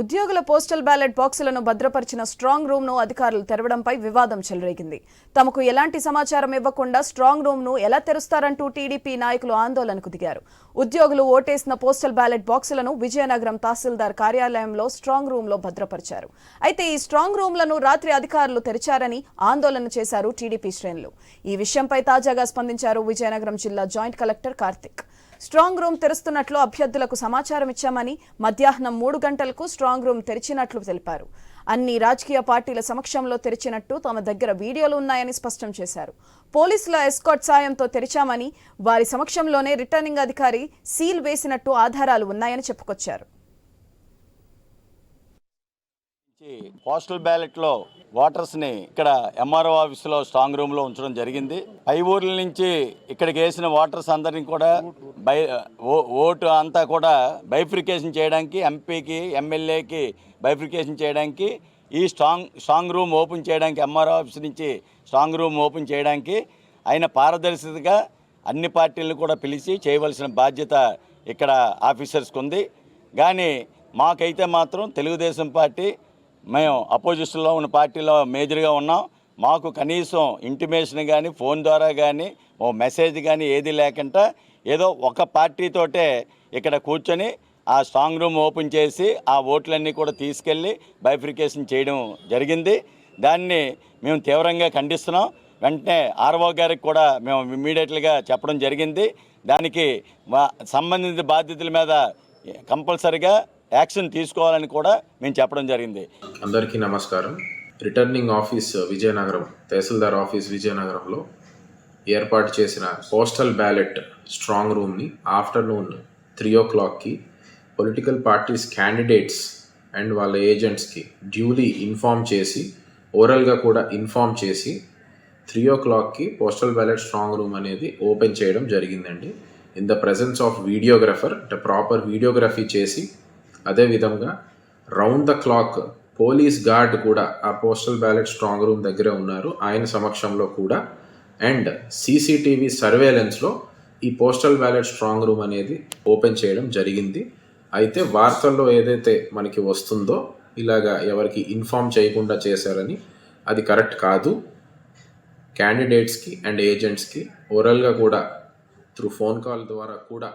ఉద్యోగుల postal ballot బాక్సులను భద్రపరిచిన strong రూమ్ను అధికారులు తెరవడంపై వివాదం చెలరేగింది. తమకు ఎలాంటి సమాచారం ఇవ్వకుండా స్ట్రాంగ్ రూమ్ను ఎలా తెరుస్తారంటూ టీడీపీ నాయకులు ఆందోళనకు దిగారు. ఉద్యోగులు ఓటేసిన పోస్టల్ బ్యాలెట్ బాక్సులను విజయనగరం తహసీల్దార్ కార్యాలయంలో స్ట్రాంగ్ రూమ్లో భద్రపరిచారు. అయితే ఈ స్ట్రాంగ్ రూమ్లను రాత్రి అధికారులు తెరిచారని ఆందోళన చేశారు టీడీపీ శ్రేణులు. ఈ విషయంపై తాజాగా స్పందించారు విజయనగరం జిల్లా joint collector Karthik. Strong room తెరుస్తున్నట్లు అభ్యర్థులకు సమాచారం ఇచ్చామని మధ్యాహ్నం మూడు గంటలకు స్ట్రాంగ్ రూమ్ తెరిచినట్లు తెలిపారు. అన్ని రాజకీయ పార్టీల సమక్షంలో తెరిచినట్టు తమ దగ్గర వీడియోలు ఉన్నాయని స్పష్టం చేశారు. పోలీసుల ఎస్కాట్ సాయంతో తెరిచామని వారి సమక్షంలోనే రిటర్నింగ్ అధికారి సీల్ వేసినట్టు ఆధారాలు ఉన్నాయని చెప్పుకొచ్చారు నుంచి పోస్టల్ బ్యాలెట్లో ఓటర్స్ని ఇక్కడ ఎంఆర్ఓ ఆఫీసులో స్ట్రాంగ్ రూమ్లో ఉంచడం జరిగింది. పై ఊర్ల నుంచి ఇక్కడికి వేసిన ఓటర్స్ అందరినీ కూడా బై ఓ- ఓటు అంతా కూడా బైఫ్రికేషన్ చేయడానికి ఎంపీకి ఎమ్మెల్యేకి బైఫ్రికేషన్ చేయడానికి ఈ స్ట్రాంగ్ స్ట్రాంగ్ రూమ్ ఓపెన్ చేయడానికి ఎంఆర్ఓ ఆఫీస్ నుంచి స్ట్రాంగ్ రూమ్ ఓపెన్ చేయడానికి ఆయన పారదర్శకగా అన్ని పార్టీలను కూడా పిలిచి చేయవలసిన బాధ్యత ఇక్కడ ఆఫీసర్స్కి ఉంది కానీ మాకైతే మాత్రం తెలుగుదేశం పార్టీ మేము అపోజిషన్లో ఉన్న పార్టీలో మేజర్గా ఉన్నాం. మాకు కనీసం ఇంటిమేషన్ కానీ ఫోన్ ద్వారా కానీ ఓ మెసేజ్ కానీ ఏది లేకుండా ఏదో ఒక పార్టీతోటే ఇక్కడ కూర్చొని ఆ స్ట్రాంగ్ రూమ్ ఓపెన్ చేసి ఆ ఓట్లన్నీ కూడా తీసుకెళ్ళి బైఫ్రికేషన్ చేయడం జరిగింది. దాన్ని మేము తీవ్రంగా ఖండిస్తున్నాం. వెంటనే ఆర్ఓ గారికి కూడా మేము ఇమ్మీడియట్గా చెప్పడం జరిగింది. దానికి మా- సంబంధిత బాధ్యతల మీద కంపల్సరిగా యాక్షన్ తీసుకోవాలని కూడా మేము చెప్పడం జరిగింది. అందరికీ నమస్కారం. Returning office Vizianagaram tahsildar office విజయనగరంలో ఏర్పాటు చేసిన పోస్టల్ బ్యాలెట్ స్ట్రాంగ్ రూమ్ని ఆఫ్టర్నూన్ త్రీ ఓ క్లాక్కి పొలిటికల్ పార్టీస్ క్యాండిడేట్స్ అండ్ వాళ్ళ ఏజెంట్స్కి డ్యూలీ ఇన్ఫామ్ చేసి ఓరల్గా కూడా ఇన్ఫామ్ చేసి త్రీ ఓ క్లాక్కి పోస్టల్ బ్యాలెట్ స్ట్రాంగ్ రూమ్ అనేది ఓపెన్ చేయడం జరిగిందండి. In the presence of videographer అంటే ప్రాపర్ వీడియోగ్రఫీ చేసి అదేవిధంగా round the clock police guard కూడా ఆ పోస్టల్ బ్యాలెట్ స్ట్రాంగ్ రూమ్ దగ్గరే ఉన్నారు. ఆయన సమక్షంలో కూడా. అండ్ సీసీటీవీ సర్వేలెన్స్లో ఈ పోస్టల్ బ్యాలెట్ స్ట్రాంగ్ రూమ్ అనేది ఓపెన్ చేయడం జరిగింది. అయితే వార్తల్లో ఏదైతే మనకి వస్తుందో ఇలాగా ఎవరికి ఇన్ఫామ్ చేయకుండా చేశారని అది కరెక్ట్ కాదు. క్యాండిడేట్స్కి అండ్ ఏజెంట్స్కి ఓరల్గా కూడా త్రూ ఫోన్ కాల్ ద్వారా కూడా